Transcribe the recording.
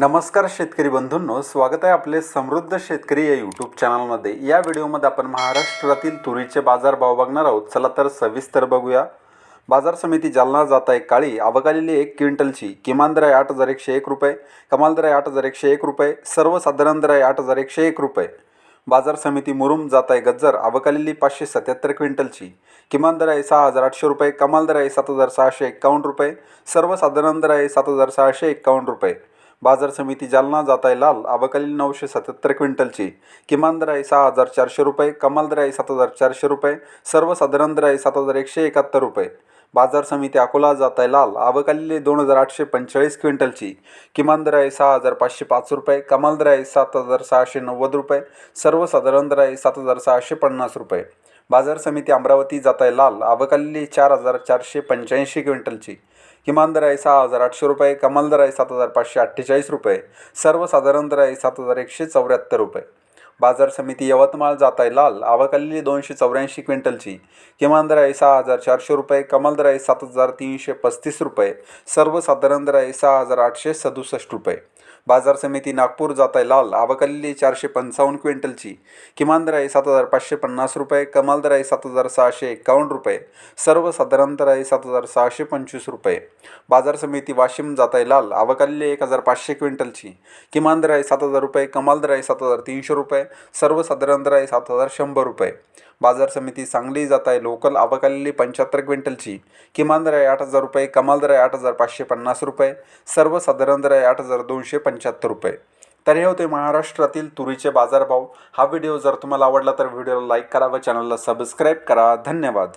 नमस्कार शेतकरी बंधूंनो स्वागत आहे आपले समृद्ध शेतकरी या यूट्यूब चॅनलमध्ये या व्हिडिओमध्ये आपण महाराष्ट्रातील तुरीचे बाजारभाव बघणार आहोत. चला तर सविस्तर बघूया. बाजार समिती जालना जात आहे काळी. अवकालेली एक क्विंटलची. किमान दर आहे आठ हजार एकशे एक रुपये. कमाल दर आहे आठ हजार एकशे एक रुपये. सर्वसाधारण दर आहे आठ हजार एकशे एक रुपये. बाजार समिती मुरुम जात आहे गज्जर. अवकालेली पाचशे सत्याहत्तर क्विंटलची. किमान दर आहे सहा हजार आठशे रुपये. कमाल दर आहे सात हजार सहाशे एक्कावन्न रुपये. सर्वसाधारण दर आहे सात हजार सहाशे एक्कावन्न रुपये. बाजार समिती जालना जात आहे लाल अवकालीन नऊशे सत्याहत्तर क्विंटलची. किमान दर आहे सहा हजार चारशे रुपये कमाल दर आहे सात हजार चारशे रुपये सर्वसाधारण दर आहे सात हजार एकशे एकाहत्तर रुपये. बाजार समिती अकोला जात आहे लाल अवकालेली दोन हजार आठशे पंचेचाळीस क्विंटलची. किमान दर आहे सहा हजार पाचशे पाच रुपये कमाल दर आहे सात हजार सहाशे नव्वद रुपये सर्वसाधारण दर आहे सात हजार सहाशे पन्नास रुपये. बाजार समिती अमरावती जात आहे लाल अवकालेली चार हजार चारशे पंच्याऐंशी क्विंटलची. किमान दर आहे सहा हजार आठशे रुपये कमाल दर आहे सात हजार पाचशे अठ्ठेचाळीस रुपये सर्वसाधारण दर आहे सात हजार एकशे चौऱ्याहत्तर रुपये. बाजार समिती यवतमाळ जात आहे. लाल अवकालेली दोनशे चौऱ्याऐंशी क्विंटलची. किमान दर आहे सहा हजार चारशे रुपये कमाल दर आहे सात हजार तीनशे पस्तीस रुपये सर्वसाधारण दर आहे सहा हजार आठशे सदुसष्ट रुपये. बाजार समिती नागपूर जात आहे. लाल अवकालेली चारशे पंचावन्न क्विंटलची. किमान दर आहे सात हजार पाचशे पन्नास रुपये कमाल दर आहे सात हजार सहाशे एकावन्न रुपये सर्वसाधारण दर आहे सात हजार सहाशे पंचवीस रुपये. बाजार समिती वाशिम जात आहे. लाल अवकालेली एक हजार पाचशे क्विंटलची. किमान दर आहे सात हजार रुपये कमाल दर आहे सात हजार तीनशे रुपये सर्वसाधारण आहे सात हजार शंभर रुपये. बाजार समिती सांगली जात आहे लोकल अवकालेली पंच्याहत्तर क्विंटलची. किमान दर आहे आठ हजार रुपये कमाल दर आहे आठ हजार पाचशे पन्नास रुपये सर्वसाधारण दर आहे आठ हजार दोनशे पंच्याहत्तर रुपये. तर हे होते महाराष्ट्रातील तुरीचे बाजारभाव. हा व्हिडिओ जर तुम्हाला आवडला तर व्हिडिओला लाईक करा व चॅनलला सबस्क्राईब करा. धन्यवाद.